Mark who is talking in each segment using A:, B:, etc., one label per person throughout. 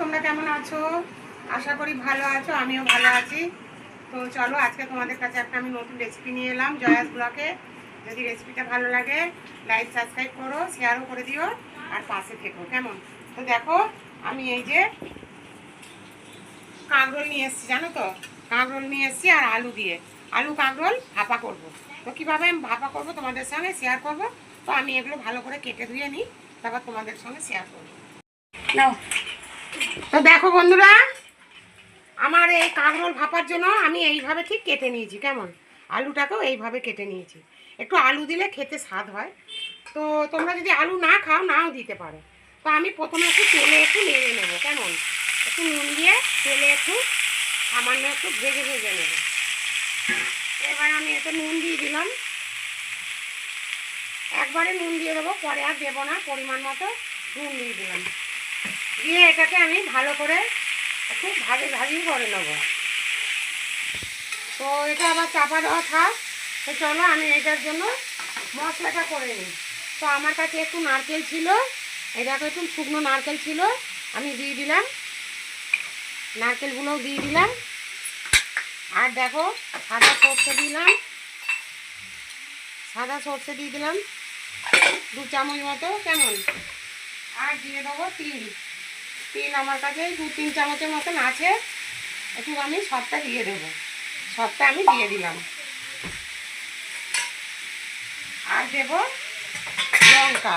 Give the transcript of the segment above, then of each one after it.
A: তোমরা কেমন আছো? আশা করি ভালো আছো, আমিও ভালো আছি। তো চলো, আজকে তোমাদের কাছে একটা আমি নতুন রেসিপি নিয়ে এলাম, জয়াস ব্লকে যদি রেসিপিটা ভালো লাগে লাইক সাবস্ক্রাইব করো শেয়ারও করে দিও, আর পাশে থেকো, কেমন? তো দেখো, আমি এই যে কাঁকরোল নিয়ে এসেছি, জানো তো? কাঁকরোল নিয়ে এসেছি আর আলু দিয়ে। আলু, কাঁকরোল, ভাপা করব। তো কীভাবে আমি ভাপা করব তোমাদের সঙ্গে শেয়ার করব? তো আমি এগুলো ভালো করে কেটে ধুয়ে নিই, তারপর তোমাদের সঙ্গে শেয়ার করব। তো দেখো বন্ধুরা, আমার এই কাঁকরোল ভাপার জন্য আমি এইভাবে ঠিক কেটে নিয়েছি, কেমন? আলুটাকেও এইভাবে কেটে নিয়েছি। একটু আলু দিলে খেতে স্বাদ হয়। তো তোমরা যদি আলু না খাও, নাও দিতে পারো। তো আমি প্রথমে একটু তেলে একটু নেড়ে নেব, কেমন? একটু নুন দিয়ে তেলে একটু সামান্য একটু ভেজে ভেজে নেব। এবার আমি এতে নুন দিয়ে দিলাম। একবারে নুন দিয়ে দেবো, পরে আর দেবো না, পরিমাণ মতো নুন দিয়ে দিলাম। দিয়ে এটাকে আমি ভালো করে খুব ভাগে ভাজি করে নেব। তো এটা আবার চাপা দেওয়া থাক, তো চলো আমি এটার জন্য মশলাটা করে নিই। তো আমার কাছে একটু নারকেল ছিল দেখো একটু শুকনো নারকেল ছিল, আমি দিয়ে দিলাম। নারকেলগুলোও দিয়ে দিলাম। আর দেখো, সাদা সর্ষে দিলাম। সাদা সর্ষে দিয়ে দিলাম। দু চামচ মতো, কেমন? আর দিয়ে দেবো তিল। তিল আমার কাছে, দু তিন চামচের মতন আছে। একটু আমি সবটা দিয়ে দেবো। সবটা আমি দিয়ে দিলাম। আর দেব লঙ্কা।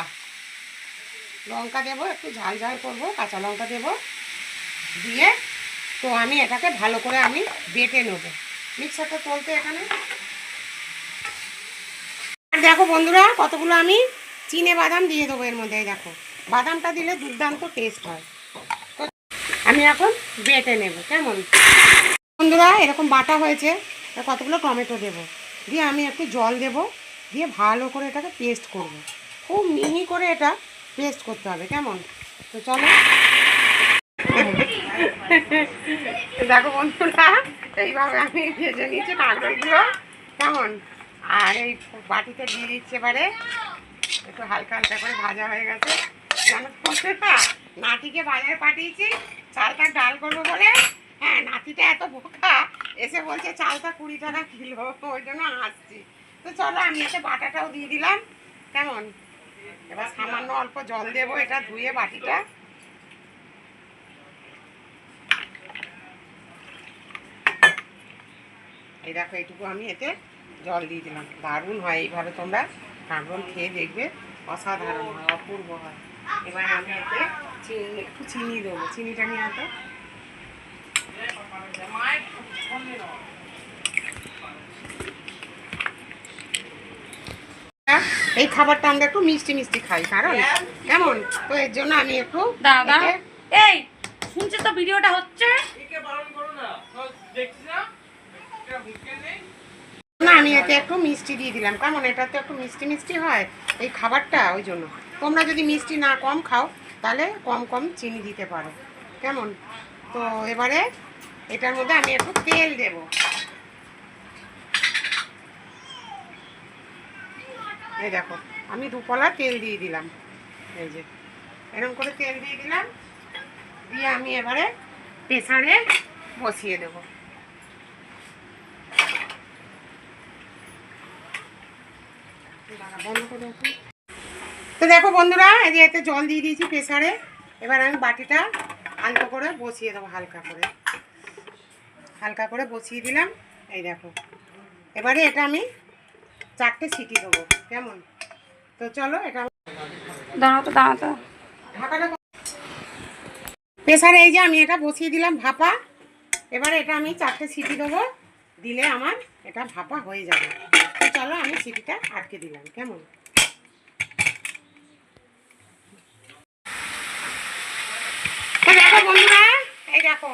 A: লঙ্কা দেবো, একটু ঝাল ঝাল করব, কাঁচা লঙ্কা দেবো। দিয়ে তো আমি এটাকে ভালো করে আমি বেটে নেব। মিক্সারটা চলতে এখানে। আর দেখো বন্ধুরা, কতগুলো আমি চিনে বাদাম দিয়ে দেবো এর মধ্যে দেখো। বাদামটা দিলে দুর্দান্ত টেস্ট হয়। আমি এখন বেটে নেব, কেমন? বন্ধুরা, এরকম বাটা হয়েছে কতগুলো টমেটো দেবো? দিয়ে আমি একটু জল দেব, দিয়ে ভালো করে এটাকে পেস্ট করব। খুব মিহি করে এটা পেস্ট করতে হবে, কেমন? তো চলো। দেখো বন্ধুরা, এইভাবে আমি ভেজে নিয়েছি কাঁকড়গুলো কেমন? আর এই বাটিতে দিয়ে দিচ্ছে এবারে, একটু হালকা হালকা করে ভাজা হয়ে গেছে। জানো নাতিকে বাজারে পাঠিয়েছি চালটা ডাল করব বলে? হ্যাঁ নাতিটা এত বোকা, এসে বলছে চালটা কুড়ি টাকা কিলো, ওই জন্য আসছি। তো চলো, আমি এতে বাটাটাও দিয়ে দিলাম, কেমন? এবার সামান্য অল্প জল দেবো এটা ধুয়ে বাটিটা। এই দেখো, এইটুকু আমি এতে জল দিয়ে দিলাম। দারুণ হয় এইভাবে তোমরা কাঁকরোল খেয়ে দেখবে, অসাধারণ হয়, অপূর্ব হয়। এবার আমি এতে একটু চিনি দেবো চিনিটা নিয়ে আসো এই খাবারটা আমরা একটু মিষ্টি মিষ্টি খাই কারণ কেমন? তো এর জন্য আমি একটু
B: দাদা এই শুনছে তো ভিডিওটা হচ্ছে?
A: না। আমি এতে একটু মিষ্টি দিয়ে দিলাম। কেমন? এটা তো একটু মিষ্টি মিষ্টি হয়। এই খাবারটা ওই জন্য। তোমরা যদি মিষ্টি না কম খাও তাহলে কম কম চিনি দিতে পারো। কেমন? তো এবারে এটার মধ্যে আমি একটু তেল দেব। এই দেখো, আমি দুপলা তেল দিয়ে দিলাম। এই যে, এরকম করে তেল দিয়ে দিলাম। দিয়ে আমি এবারে প্রেসারে বসিয়ে দেবো। বন্ধ করে। তো দেখো বন্ধুরা এই যে এতে জল দিয়ে দিয়েছি প্রেসারে। এবার আমি বাটিটা হালকা করে বসিয়ে দেবো হালকা করে। হালকা করে বসিয়ে দিলাম এই দেখো। এবারে এটা আমি চারটে সিটি দেবো কেমন? তো চলো এটা
B: দাঁড়াতো দাঁড়াতো
A: প্রেসারে এই যে আমি এটা বসিয়ে দিলাম ভাপা। এবারে এটা আমি চারটে সিটি দেবো দিলে আমার এটা ভাপা হয়ে যাবে। তো চলো আমি সিটিটা আটকে দিলাম কেমন তো দেখো বন্ধুরা এই দেখো।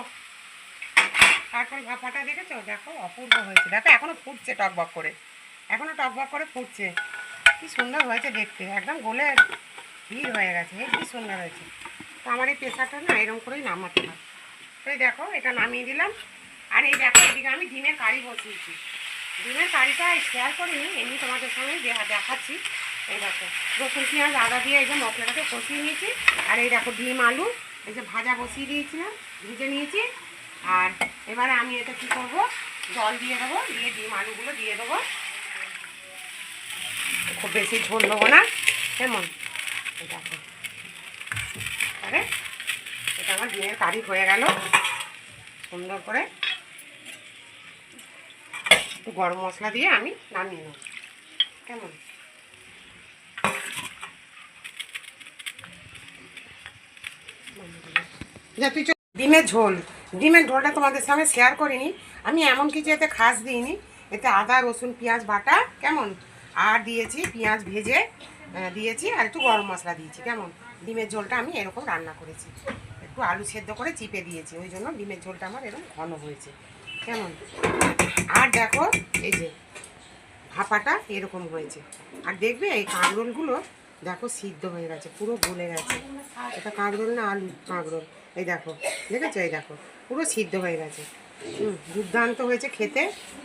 A: তারপর ভাপাটা দেখেছ? দেখো, অপূর্ব হয়েছে। দেখো, এখনও ফুটছে টকবক করে। এখনও টকবক করে ফুটছে। কি সুন্দর হয়েছে দেখতে। একদম গোলে ভিড় হয়ে গেছে। হেবি সুন্দর হয়েছে। তো আমার এই প্রেশারটা না এরকম করেই নামাতে হয়। তো দেখো, এটা নামিয়ে দিলাম। আর এই দেখো, এদিকে আমি ডিমের কারি বসিয়েছি। ডিমের কারিটা শেয়ার করিনি এমনি তোমাদের সঙ্গে দেখা দেখাচ্ছি। এই দেখো, রসুন, পেঁয়াজ, আদা দিয়ে এই যে মশলাটাকে কষিয়ে নিয়েছি। আর এই দেখো, ডিম, আলু এই যে ভাজা বসিয়ে দিয়েছিলাম, ভিজে নিয়েছি। আর এবারে আমি এটা কি করব? জল দিয়ে দেবো, দিয়ে ডিম আলুগুলো দিয়ে দেবো। খুব বেশি ঝোল দেবো না, কেমন? দেখো। আরে এটা আমার ডিমের কারি হয়ে গেল। সুন্দর করে গরম মশলা দিয়ে আমি নামিয়ে নেব। কেমন যা ডিমের ঝোল। ডিমের ঝোলটা তোমাদের সঙ্গে শেয়ার করিনি। আমি এমন কিছু এতে খাস দিইনি। এতে আদা, রসুন, পেঁয়াজ, বাটা, কেমন? আর দিয়েছি পেঁয়াজ ভেজে দিয়েছি আর একটু গরম মশলা দিয়েছি, কেমন? ডিমের ঝোলটা আমি এরকম রান্না করেছি। একটু আলু সেদ্ধ করে চিপে দিয়েছি, ওই জন্য ডিমের ঝোলটা আমার এরকম ঘন হয়েছে। কেমন? আর দেখো, এই যে ভাপাটা এরকম হয়েছে। আর দেখবে এই কাঁকরোলগুলো, দেখো সিদ্ধ হয়ে গেছে, পুরো গলে গেছে। এটা কাঁকরোল না আলু কাঁকরোল? এই দেখো, দেখেছ? এই দেখো, পুরো সিদ্ধ হয়ে গেছে। হুম, দুর্দান্ত হয়েছে খেতে।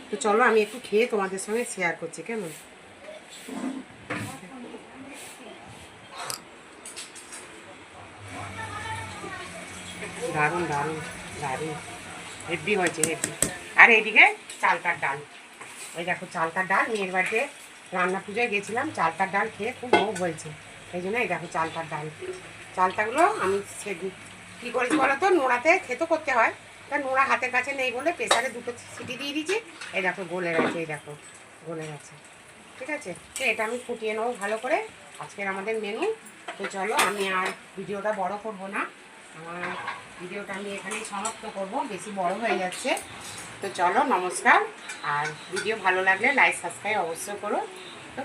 A: তো চলো, আমি একটু খেয়ে তোমাদের সঙ্গে শেয়ার করছি, কেমন? দারুণ দারুণ দারুণ। হেভি হয়েছে, হেভি। আর এইদিকে চালতার ডাল। ওই দেখো চালতার ডাল। মেয়ের বাড়িতে রান্না পুজোয় গেছিলাম চালতার ডাল খেয়ে খুব লোভ হয়েছে। এই জন্য এই দেখো চালতার ডাল। চালতাগুলো আমি সে কী করেছি বলো তো? নোড়াতে খেতো করতে হয়। তা নোড়া হাতের কাছে নেই বলে প্রেসারে দুটো সিটি দিয়ে দিয়েছি। এই দেখো, গলে গেছে, এই দেখো, গলে গেছে। ঠিক আছে? তো এটা আমি ফুটিয়ে নেব ভালো করে। আজকের আমাদের মেনু তো চলো, আমি আর ভিডিওটা বড় করব না। আমার ভিডিওটা আমি এখানেই সমাপ্ত করব। বেশি বড় হয়ে যাচ্ছে। তো চলো, নমস্কার। আর ভিডিও ভালো লাগলে লাইক সাবস্ক্রাইব অবশ্যই করো।